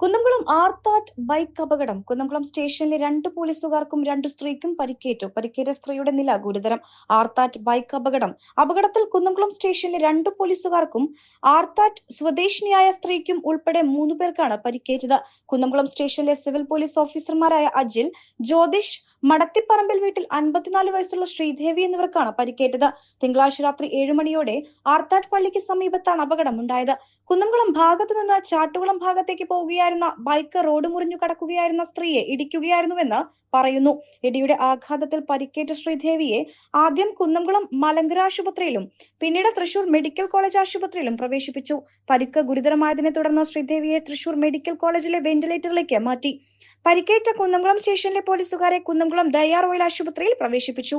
Kunnamkulam Arthat bike അപകടം. കുന്നംകുളം സ്റ്റേഷനിലെ രണ്ട് പോലീസുകാർക്കും രണ്ട് സ്ത്രീക്കും പരിക്കേറ്റു. പരിക്കേറ്റ സ്ത്രീയുടെ നില ഗുരുതരം. ആർത്താറ്റ് ബൈക്ക് അപകടം. അപകടത്തിൽ കുന്നംകുളം സ്റ്റേഷനിലെ രണ്ട് പോലീസുകാർക്കും ആർത്താറ്റ് സ്വദേശിനിയായ സ്ത്രീക്കും ഉൾപ്പെടെ മൂന്ന് പേർക്കാണ് പരിക്കേറ്റത്. കുന്നംകുളം സ്റ്റേഷനിലെ സിവിൽ പോലീസ് ഓഫീസർമാരായ അജിൽ ജ്യോതിഷ് മടത്തിപ്പറമ്പിൽ വീട്ടിൽ അൻപത്തിനാല് വയസ്സുള്ള ശ്രീദേവി എന്നിവർക്കാണ് പരിക്കേറ്റത്. തിങ്കളാഴ്ച രാത്രി ഏഴ് മണിയോടെ ആർത്താറ്റ് പള്ളിക്ക് സമീപത്താണ് അപകടം അപകടമുണ്ടായത്. കുന്നംകുളം ഭാഗത്ത് നിന്ന് ചാട്ടുകുളം ഭാഗത്തേക്ക് പോവുകയായിരുന്ന ബൈക്ക് റോഡ് മുറിഞ്ഞു കടക്കുകയായിരുന്ന സ്ത്രീയെ ഇടിക്കുകയായിരുന്നുവെന്ന് പറയുന്നു. ഇടിയുടെ ആഘാതത്തിൽ പരിക്കേറ്റ ശ്രീദേവിയെ ആദ്യം കുന്നംകുളം മലങ്കര ആശുപത്രിയിലും പിന്നീട് തൃശൂർ മെഡിക്കൽ കോളേജ് ആശുപത്രിയിലും പ്രവേശിപ്പിച്ചു. പരിക്ക് ഗുരുതരമായതിനെ തുടർന്ന് ശ്രീദേവിയെ തൃശൂർ മെഡിക്കൽ കോളേജിലെ വെന്റിലേറ്ററിലേക്ക് മാറ്റി. പരിക്കേറ്റ കുന്നംകുളം സ്റ്റേഷനിലെ പോലീസുകാരെ കുന്നംകുളം ദയാർ ഓയിൽ ആശുപത്രിയിൽ പ്രവേശിപ്പിച്ചു.